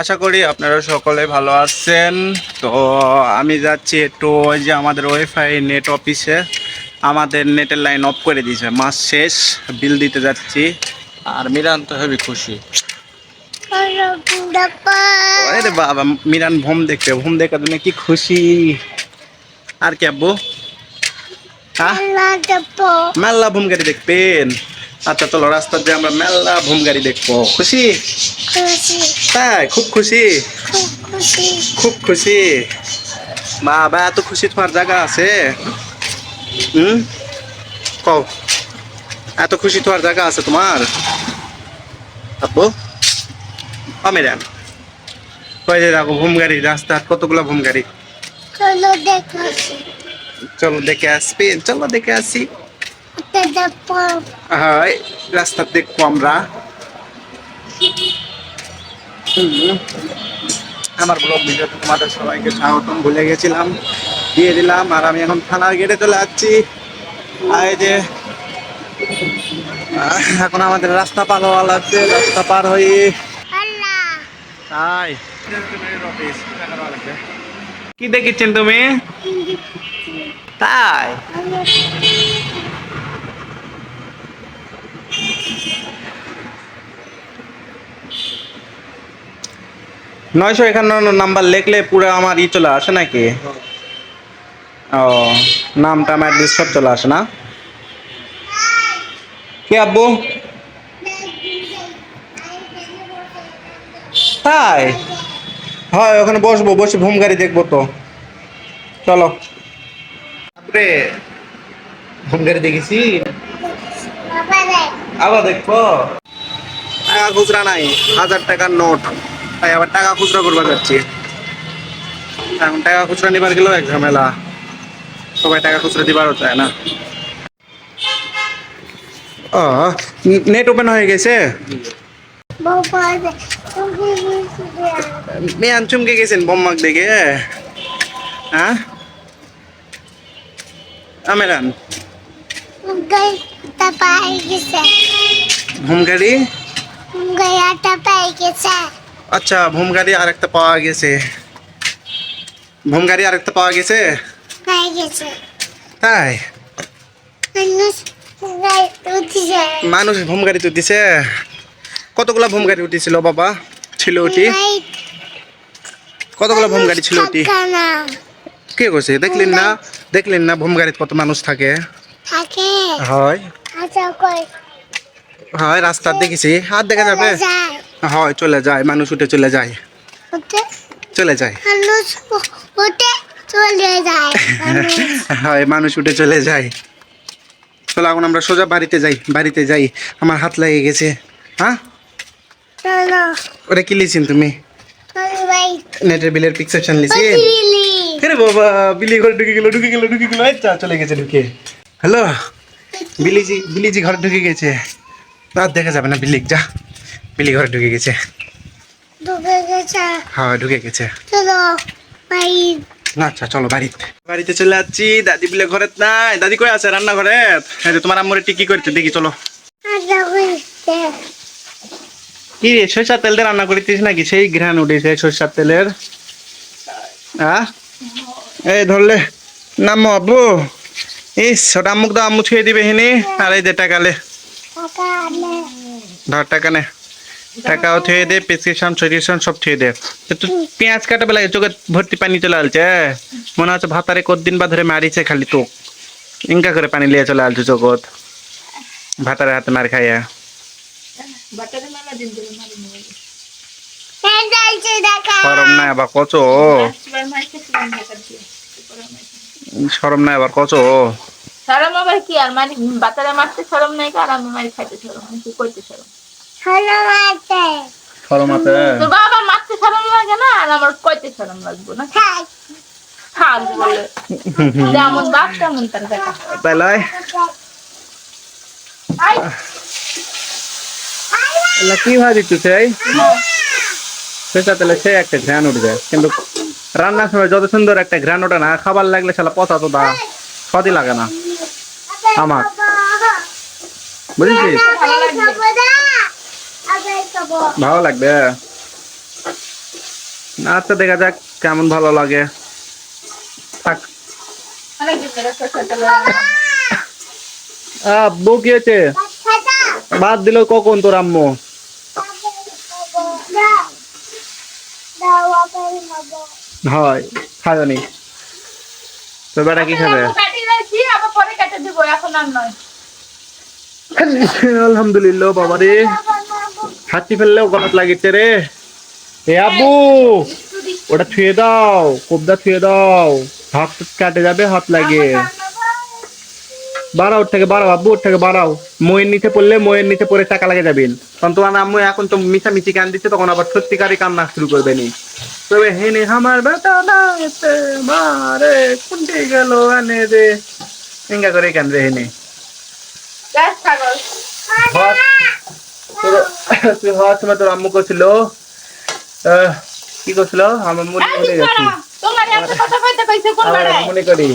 আশা করি আপনারা সকলে ভালো আছেন। তো আমি যাচ্ছি একটু ওই যে আমাদের ওয়াইফাই নেট অফিসে। আমাদের নেটের লাইন অফ করে দিয়েছে, মাস শেষ, বিল দিতে যাচ্ছি। আর মিরান তো হেবি খুশি। আরে বাবা, মিরান ভোম দেখতে ভোম দেখার জন্য কি খুশি? আর কি আব্বু? হ্যাঁ মেলা ভোম গাড়ি দেখবেন। আচ্ছা চলো রাস্তা দিয়ে আমরা মেলা ভোম গাড়ি দেখব। খুশি? তাই খুব খুশি? খুব খুশি। বাবা এত খুশি তোমার জায়গা আছে? হুম? কও এত খুশি তোমার জায়গা আছে তোমার? আপু আমেরান কই যে দেখো ভুম গাড়ি রাস্তা কতগুলো ভুম গাড়ি? চলো দেখে আসবে চলো দেখে আসি। হয় রাস্তা দেখব আমরা। আমার ব্লগ ভিডিওতে তোমাদের সবাইকে স্বাগতম ভুলে গেছিলাম। দিয়ে দিলাম আর আমি এখন থানার গেটে চলে যাচ্ছি। আর যে। এখন আমাদের রাস্তা পার হওয়া লাগছে রাস্তা পার হয়ে। তাই কি দেখেছেন তুমি? তাই? নয়শো একান্ন নাম্বার লিখলে পুরো আমার ই চলে আসে নাকি? ও নামটা আমার অ্যাড্রেস সব চলে আসে না? কি আব্বু? তাই? হয় ওখানে বসবো বসে ভূম গাড়ি দেখব তো। চলো। বাপরে ভূম গাড়ি দেখেছি? আবার দেখব। খুচরা নাই হাজার টাকার নোট। তাই আবার টাকা খুচরা করবার যাচ্ছি। এখন টাকা খুচরা নিবার গেলেও এক ঝামেলা। সবাই টাকা খুচরা দিবারও চায় না। ও নেট ওপেন হয়ে গেছে? মেয়ান চুমকে গেছেন বোম্মাক দেখে। হ্যাঁ? আমেরান। গাই তা পাই গেছে। ভূম গাড়ি গায়াটা পাই গেছে। আচ্ছা ভূম গাড়ি আর একটা পাওয়া গেছে। ভূম গাড়ি আর একটা পাওয়া গেছে। তাই? মানুষ ভূম গাড়ি তো দিছে কতগুলা ভূম গাড়ি উঠেছিল বাবা? ছিল ওটি? কতগুলা ভূম গাড়ি ছিল ওটি? না। কে কইছে? দেখলেন না? দেখলেন না ভূম গাড়িতে কত মানুষ থাকে? থাকে। হয়। আচ্ছা কই? হয় রাস্তা দেখেছি। হাত দেখা যাবে? হয় চলে যায় মানুষ উঠে চলে যায়। চলে যায়। হয় মানুষ উঠে চলে যায়। চলো এখন আমরা সোজা বাড়িতে যাই বাড়িতে যাই। আমার হাত লেগে গেছে। হ্যাঁ? ওটা কি লিছেন তুমি? নেটের বিলের পিকসেপশন লিছি বিলি। আরে বাবা বিলি ঘরে ঢুকে গেল ঢুকে গেল ঢুকে গেল। আচ্ছা চলে গেছে ঢুকে। হ্যালো? বিলিজি বিলিজি ঘরে ঢুকে গেছে। আর দেখা যাবে না বিলিক যা। বিলি ঘরে ঢুকে গেছে। ঢুকে গেছে। হ্যাঁ ঢুকে গেছে। চলো না আচ্ছা চলো বাড়িতে বাড়িতে চলে যাচ্ছি দাদি বিলে ঘরে নাই। দাদি কই আছে রান্না ঘরে এই যে তোমার আম্মুরে টিকি করতে দেখি চলো। কি রে সরষার তেল দিয়ে রান্না করিতেছিস নাকি? সেই ঘ্রাণ উঠেছে সরষার তেলের। হ্যাঁ এই ধরলে নামো আব্বু। ইস ওটা আম্মুক দাও আম্মু ছুঁয়ে দিবে হিনি। আর এই দে টাকালে ধর টাকা নে। টাকাও থুয়ে দে প্রেসক্রিপশন সরিয়েশন সব থুয়ে দে। তুই পেঁয়াজ কাটা বেলা চোখে ভর্তি পানি চলে আলছে মনে হচ্ছে ভাতারে কতদিন বা ধরে মারিছে খালি তো। ইনকা করে পানি লিয়ে চলে আলছে চোখত ভাতারে হাতে মার খাইয়া। সরম নাই আবার কচ। সরম নাই আবার কচ। সরম আবার কি আর মানে বাতারে মারতে সরম নাই আর আমি মারি খাইতে সরম কি করতে সরম আছে তোর বাবা মারতে লাগে না? আর আমার কইতে সরম লাগবে না। থাক থাক বলে। যেমন বাপ তেমন তার দেখা। তাই লয় কি ভাজি তুই সেটা তাহলে সে একটা ঘ্রাণ উঠে যায়। কিন্তু রান্নার সময় যত সুন্দর একটা ঘ্রাণ ওঠে না খাবার লাগলে শালা পচা তো দা সদই লাগে না। আমার। বুঝেছিস আবার খাব না আবার খাব ভালো লাগবে। আচ্ছা দেখা যাক কেমন ভালো লাগে। আব্বু কি হয়েছে? ভাত দিল কখন তোর আম্মু? হয় খাওনি তো বেটা কি খাবে। আলহামদুলিল্লাহ বাবা রে হাঁচি ফেললেও গলাত লাগিছে রে। এ আব্বু ওটা থুয়ে দাও কোবদা থুয়ে দাও। হাত কাটে যাবে হাত লাগে বাড়াও ওর থেকে বাড়াও আব্বু ওর থেকে বাড়াও। ময়ের নিচে পড়লে ময়ের নিচে পড়ে টাকা লাগে যাবেন। তখন তো তোমার আম্মু এখন তো মিশামিশি কান দিচ্ছে তখন আবার সত্যিকারই কান্না শুরু করবে নি। তবে হেনে আমার বেটা না এতে মারে কুন্টি গেল এনে রে এঙ্গা করে কান রে হেনে তুই হওয়ার সময় তোর আম্মু করছিল কি করছিল আমার মনে মনে গেছি? মনে করি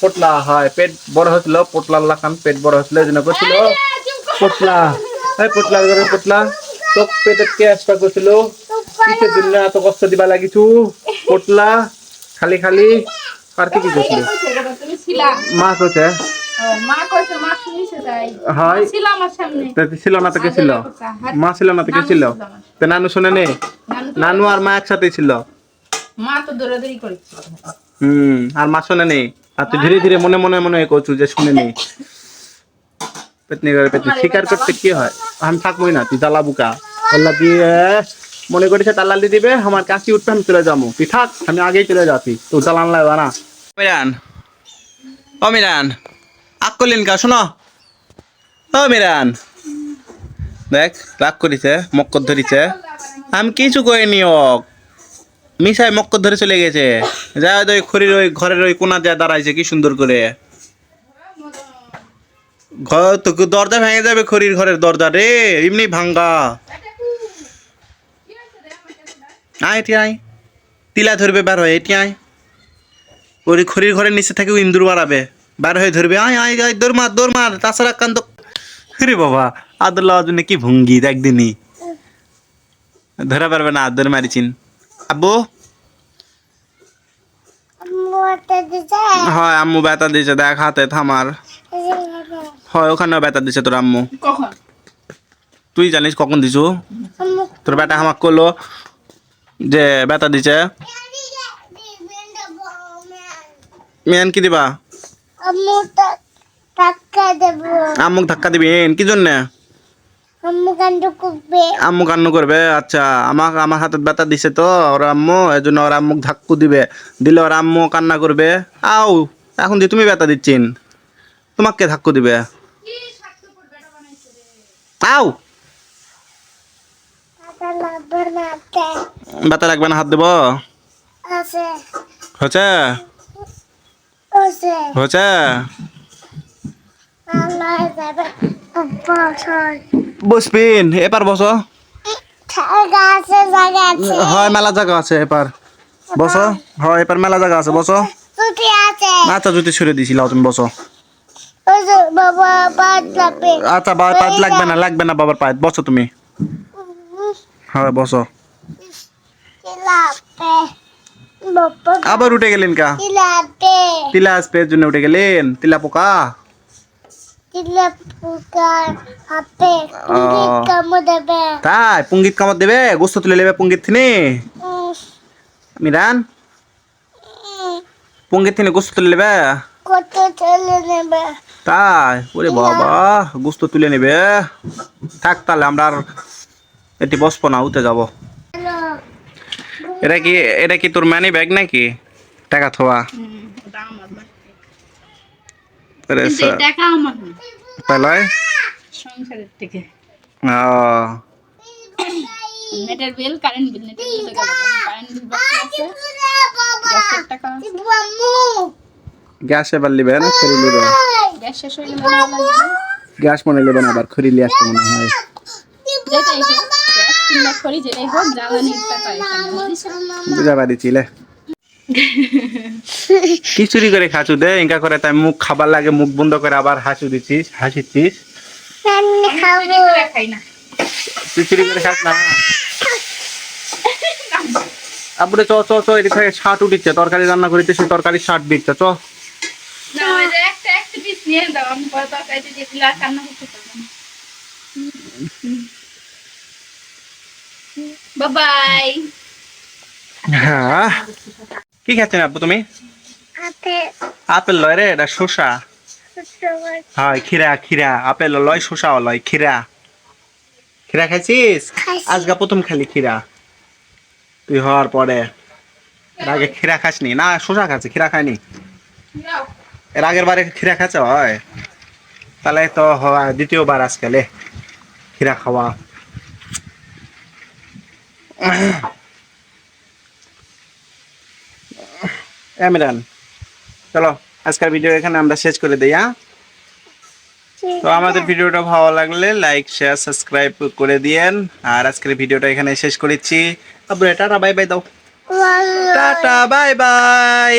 পোটলা হয় পেট বড় হচ্ছিল পোটলা লাখান পেট বড় হচ্ছিল এই জন্য করছিল। পোটলা এই পোটলা করে পোটলা তো পেটের কে আসটা করছিল কিসের জন্য এত কষ্ট দিবা লাগিছু পোটলা খালি খালি আর কি কি করছিল। মা কইছে মা কইছে। হয় ছিল না তো ছিল মা ছিল না তো ছিল? তো নানু শুনে নে। নানু আর মা একসাথে ছিল? মা তো দৌড়াদৌড়ি করেছে। হুম আর মা শোনে নেই আর তুই ধীরে ধীরে মনে মনে মনে করছু যে শুনে নেই পেতনি করে পেতনি। স্বীকার করতে কি হয়? আমি থাকবোই না তুই জ্বালা বুকা। আল্লাহ দিয়ে মনে করেছে তাল্লালি দিবে আমার কাশি উঠবে আমি চলে যাব। তুই থাক আমি আগেই চলে যাচ্ছি তো জ্বালান লাগবে না মিরান ও মিরান আক করলেন কা শোনো। ও মিরান। দেখ, রাগ করিছে, মক্কর ধরিছে। আমি কিছু করিনি ওক মিশাই মক্কর ধরে চলে গেছে। যা ওই খড়ির ওই ঘরের ওই কোনা যা দাঁড়াইছে, কি সুন্দর করে। ঘর তো দরজা ভেঙে যাবে খড়ির ঘরের দরজা রে, এমনি ভাঙ্গা। আয়, এটি আয়। তিলা ধরবে, বার হয়, এটি আয়। ওই খড়ির ঘরের নিচে থেকে ইন্দুর বাড়াবে। বার হয়ে ধরবে, আয় আয় আয়, দৌড় মার দৌড় মার। তাছাড়া কান্ত রে বাবা আদুল্লাহ জন্য কি ভঙ্গি একদিনই ধরা পারবে না আদর মারিচিন। আব্বু? হয় আম্মু ব্যথা দিয়েছে দেখ হাতে থামার হয় ওখানেও ব্যথা দিছে তোর আম্মু। তুই জানিস কখন দিছু? তোর বেটা হামাক করল যে ব্যথা দিছে। মেন কি দিবা? আম্মু টাকা দেব আম্মুক ধাক্কা দিবেন কি জন্যে? আম্মু কান্ড করবে। আম্মু কান্নু করবে? আচ্ছা আমাক আমার হাতে ব্যথা দিছে তো ওর আম্মু এই জন্য ওর আম্মুক ধাক্কু দিবে। দিলে ওর আম্মু কান্না করবে। আও এখন যে তুমি ব্যথা দিচ্ছেন। তোমাকে ধাক্কু দিবে। আও টাকা লাগবে না ব্যথা লাগবে না হাত দেব? হচ্ছে? হচ্ছে? বসবিন এবার বসো। হয় মেলা জায়গা আছে এবার বসো হয় এবার মেলা জায়গা আছে বসো। আচ্ছা যদি ছুড়ে দিছিল তুমি বসো। আচ্ছা বাবার পায়েত লাগবে না লাগবে না বাবার পায়েত বসো তুমি। হয় বসো। আবার উঠে গেলেন কা? তিলা আসবে জন্য উঠে গেলেন তিলা পোকা কি লাগবে হাতে কি কাম দেবে তাই পুঙ্গিত কামত দেবে? গোস্ত তুলে নেবে পুঙ্গিত থিনি মিরান? পুঙ্গিত থিনি গোস্ত তুলে নেবে? কত চলে নেবে। তাই ওরে বাবা গোস্ত তুলে নেবে। থাক তাহলে আমরা আর এটি বসবো না উঠে যাব। এটা কি এটা কি তোর মানি ব্যাগ নাকি? টাকা থোয়া। টাকা আমার না, তাহলে সংসারের থেকে। নেটের বিল কারেন্ট বিল নেটের বিল কারেন্ট বিল বাকি আছে। গ্যাসের টাকা গ্যাস এবার নেবেন খড়ি নেবেন গ্যাস শেষ হয়ে গেলে না গ্যাস মনে নেবেন আবার খড়ি আসতে মনে হয়। যেটাই হোক গ্যাস কিংবা খড়ি যেটাই হোক জ্বালানির টাকা এখানে। বুঝিস বুঝা পারিছিলে কি চুরি করে খাচু দে ইনকা করে তাই মুখ খাবার লাগে মুখ বন্ধ করে আবার হাসু দিছিস হাসিছিস? আমি খাব। খাই না। তুই চুরি করে খাস না। আব্বুরে চ চ চ এদিক থেকে শার্ট উঠিচ্ছে তরকারি রান্না করিতে সেই তরকারি শার্ট দিচ্ছে চ। না ওই যে একটা একটা পিস নিয়ে দাও আমি পরে তরকারিতে দিয়ে দিলে আর কান্না করতে বাবাই হ্যাঁ। কি খাচ্ছেন আপু তুমি? আপেল। লয় রে এটা শসা। হয় খিরা খিরা আপেল লয় শসা লয় খিরা খিরা খাইছিস? খাইছি। আজকে প্রথম খালি খিরা তুই হওয়ার পরে। এর আগে খিরা খাসনি? না শসা খাচ্ছি খিরা খাইনি। এর আগের বারে খিরা খাচ্ছে হয়। তাহলে তো হওয়া দ্বিতীয়বার আজকালে খিরা খাওয়া। এমরান চলো আজকের ভিডিও এখানে আমরা শেষ করে দিই হ্যাঁ? তো আমাদের ভিডিওটা ভালো লাগলে লাইক শেয়ার সাবস্ক্রাইব করে দিয়েন। আর আজকের ভিডিওটা এখানে শেষ করেছি। তারপরে টাটা বাই বাই দাও। Tata bye bye